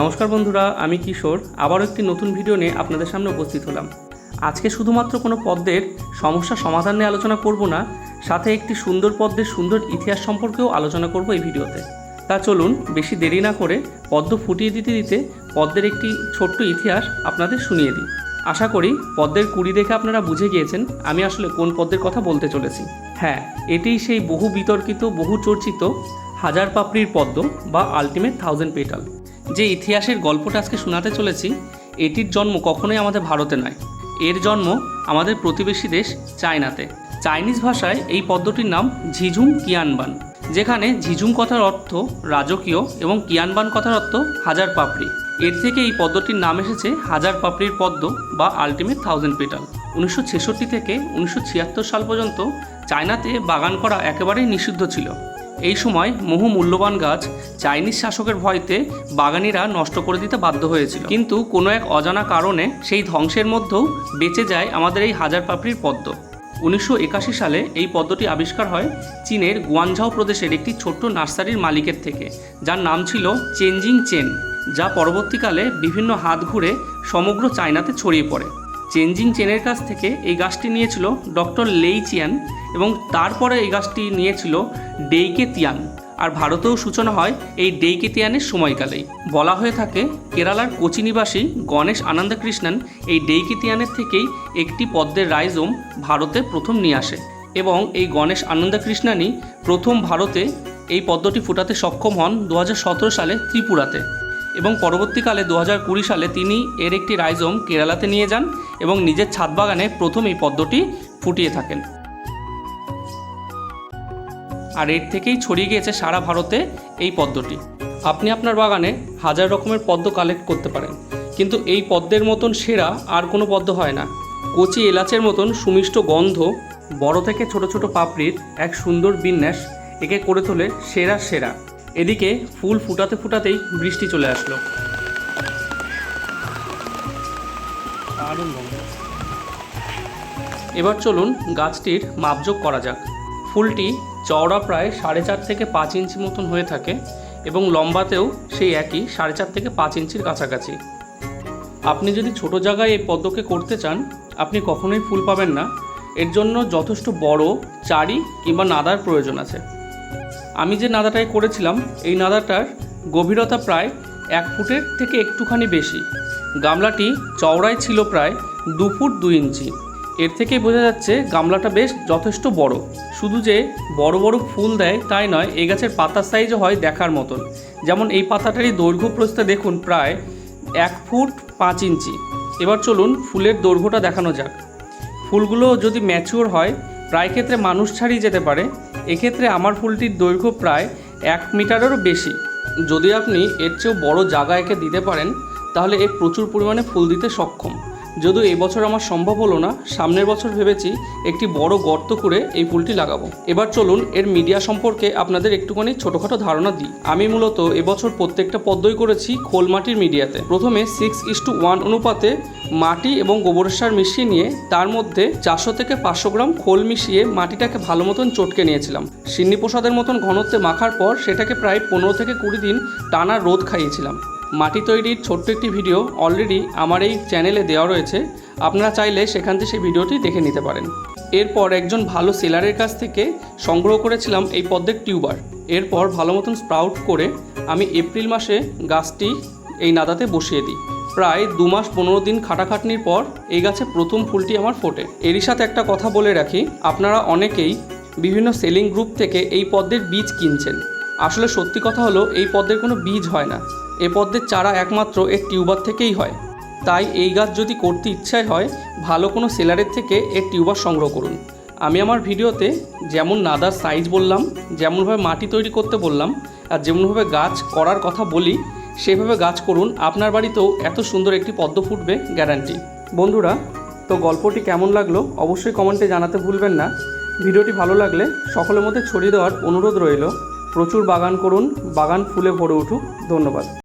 নমস্কার বন্ধুরা, আমি কিশোর। আবারও একটি নতুন ভিডিও নিয়ে আপনাদের সামনে উপস্থিত হলাম। আজকে শুধুমাত্র কোনো পদ্মের সমস্যা সমাধান নিয়ে আলোচনা করব না, সাথে একটি সুন্দর পদ্মের সুন্দর ইতিহাস সম্পর্কেও আলোচনা করব এই ভিডিওতে। তা চলুন, বেশি দেরি না করে পদ্ম ফুটিয়ে দিতে দিতে পদ্মের একটি ছোট্ট ইতিহাস আপনাদের শুনিয়ে দিই। আশা করি পদ্মের কুড়ি দেখে আপনারা বুঝে গিয়েছেন আমি আসলে কোন পদ্মের কথা বলতে চলেছি। হ্যাঁ এটিই সেই বহু বিতর্কিত, বহু চর্চিত হাজার পাপড়ির পদ্ম বা আলটিমেট থাউজেন্ড পেটাল যে ইতিহাসের গল্পটা আজকে শোনাতে চলেছি, এটির জন্ম কখনোই আমাদের ভারতে নয়। এর জন্ম আমাদের প্রতিবেশী দেশ চায়নাতে। চাইনিজ ভাষায় এই পদ্মটির নাম ঝিঝুম কিয়ানবান, যেখানে ঝিঝুম কথার অর্থ রাজকীয় এবং কিয়ানবান কথার অর্থ হাজার পাপড়ি। এর থেকে এই পদ্মটির নাম এসেছে হাজার পাপড়ির পদ্ম বা আলটিমেট থাউজেন্ড পেটাল। উনিশশো ছেষট্টি থেকে উনিশশো ছিয়াত্তর সাল পর্যন্ত চায়নাতে বাগান করা একেবারেই নিষিদ্ধ ছিল। এই সময় বহু মূল্যবান গাছ চাইনিজ শাসকের ভয়তে বাগানিরা নষ্ট করে দিতে বাধ্য হয়েছিল। কিন্তু কোনো এক অজানা কারণে সেই ধ্বংসের মধ্যেও বেঁচে যায় আমাদের এই হাজার পাপড়ির পদ্ম। উনিশশো একাশি সালে এই পদ্মটি আবিষ্কার হয় চীনের গুয়ানঝাও প্রদেশের একটি ছোট্ট নার্সারির মালিকের থেকে, যার নাম ছিল চেঞ্জিং চেন, যা পরবর্তীকালে বিভিন্ন হাত ঘুরে সমগ্র চায়নাতে ছড়িয়ে পড়ে। চেনজিং চেনের কাছ থেকে এই গাছটি নিয়েছিল ডক্টর লেই চিয়ান এবং তারপরে এই গাছটি নিয়েছিল ডেইকে তিয়ান আর ভারতেও সূচনা হয় এই ডেইকে তিয়ানের সময়কালেই। বলা হয়ে থাকে, কেরালার কোচি নিবাসী গণেশ আনন্দকৃষ্ণন এই ডেইকে তিয়ানের থেকেই একটি পদ্মের রাইজোম ভারতে প্রথম নিয়ে আসে এবং এই গণেশ আনন্দকৃষ্ণানই প্রথম ভারতে এই পদ্মটি ফুটাতে সক্ষম হন দু হাজার সতেরো সালে ত্রিপুরাতে। এবং পরবর্তীকালে দু হাজার কুড়ি সালে তিনি এর একটি রাইজোম কেরালাতে নিয়ে যান এবং নিজের ছাদ বাগানে প্রথম এই পদ্মটি ফুটিয়ে থাকেন। আর এর থেকেই ছড়িয়ে গিয়েছে সারা ভারতে এই পদ্মটি। আপনি আপনার বাগানে হাজার রকমের পদ্ম কালেক্ট করতে পারেন। কিন্তু এই পদ্মের মতন সেরা আর কোনো পদ্ম হয় না। কচি এলাচের মতন সুমিষ্ট গন্ধ, বড় থেকে ছোট ছোট পাপড়ির এক সুন্দর বিন্যাস একে করে তোলে সেরা সেরা। এদিকে ফুল ফুটাতে ফুটাতেই বৃষ্টি চলে আসলো। এবার চলুন গাছটির মাপযোগ করা যাক। ফুলটি চওড়া প্রায় সাড়ে চার থেকে পাঁচ ইঞ্চি মতন হয়ে থাকে এবং লম্বাতেও সেই একই সাড়ে চার থেকে পাঁচ ইঞ্চির কাছাকাছি। আপনি যদি ছোট জায়গায় এই পদ্মকে করতে চান, আপনি কখনোই ফুল পাবেন না। এর জন্য যথেষ্ট বড়, চারি কিংবা নাদার প্রয়োজন আছে। আমি যে নাদাটাই করেছিলাম, এই নাদাটার গভীরতা প্রায় এক ফুটের থেকে একটুখানি বেশি। গামলাটি চওড়ায় ছিল প্রায় দু ফুট দুই ইঞ্চি। এর থেকেই বোঝা যাচ্ছে গামলাটা বেশ যথেষ্ট বড়। শুধু যে বড় বড় ফুল দেয় তাই নয় এই গাছের পাতার সাইজও হয় দেখার মতন। যেমন এই পাতাটারই দৈর্ঘ্য প্রস্থে দেখুন প্রায় এক ফুট পাঁচ ইঞ্চি। এবার চলুন ফুলের দৈর্ঘ্যটা দেখানো যাক। ফুলগুলো যদি ম্যাচিওর হয়, প্রায় ক্ষেত্রে মানুষ ছাড়িয়ে যেতে পারে। এক্ষেত্রে আমার ফুলটির দৈর্ঘ্য প্রায় এক মিটারেরও বেশি। যদি আপনি এর চেয়েও বড় জায়গা একে দিতে পারেন, তাহলে এ প্রচুর পরিমাণে ফুল দিতে সক্ষম। যদিও এবছর আমার সম্ভব হলো না, সামনের বছর ভেবেছি একটি বড় গর্ত করে এই ফুলটি লাগাবো। এবার চলুন এর মিডিয়া সম্পর্কে আপনাদের একটুখানি ছোটোখাটো ধারণা দিই। আমি মূলত এবছর প্রত্যেকটা পদ্মই করেছি খোল মাটির মিডিয়াতে। প্রথমে সিক্স ইস টু ওয়ান অনুপাতে মাটি এবং গোবর সার মিশিয়ে নিয়ে তার মধ্যে চারশো থেকে পাঁচশো গ্রাম খোল মিশিয়ে মাটিটাকে ভালো মতন চটকে নিয়েছিলাম। সিন্নি প্রসাদের মতন ঘনত্বে মাখার পর সেটাকে প্রায় পনেরো থেকে কুড়ি দিন টানা রোদ খাইয়েছিলাম। মাটি তৈরির ছোট্ট একটি ভিডিও অলরেডি আমার এই চ্যানেলে দেওয়া রয়েছে। আপনারা চাইলে সেখান থেকে সেই ভিডিওটি দেখে নিতে পারেন। এরপর একজন ভালো সেলারের কাছ থেকে সংগ্রহ করেছিলাম এই পদ্মের টিউবার এরপর ভালো মতন স্প্রাউট করে আমি এপ্রিল মাসে গাছটি এই নাদাতে বসিয়ে দিই। প্রায় দু মাস পনেরো দিন খাটাখাটনির পর এই গাছে প্রথম ফুলটি আমার ফোটে। এরই সাথে একটা কথা বলে রাখি, আপনারা অনেকেই বিভিন্ন সেলিং গ্রুপ থেকে এই পদ্মের বীজ কিনছেন। আসলে সত্যি কথা হলো, এই পদ্মের কোনো বীজ হয় না। এ পদ্মের চারা একমাত্র এর টিউবার থেকেই হয়। তাই এই গাছ যদি করতে ইচ্ছায় হয়, ভালো কোনো সেলারের থেকে এর টিউবার সংগ্রহ করুন। আমি আমার ভিডিওতে যেমন নাদার সাইজ বললাম, যেমনভাবে মাটি তৈরি করতে বললাম, আর যেমনভাবে গাছ করার কথা বলি, সেভাবে গাছ করুন। আপনার বাড়িতেও এত সুন্দর একটি পদ্ম ফুটবে গ্যারান্টি বন্ধুরা, তো গল্পটি কেমন লাগল অবশ্যই কমেন্টে জানাতে ভুলবেন না। ভিডিওটি ভালো লাগলে সকলের মধ্যে ছড়িয়ে দেওয়ার অনুরোধ রইল। প্রচুর বাগান করুন, বাগান ফুলে ভরে উঠুক। ধন্যবাদ।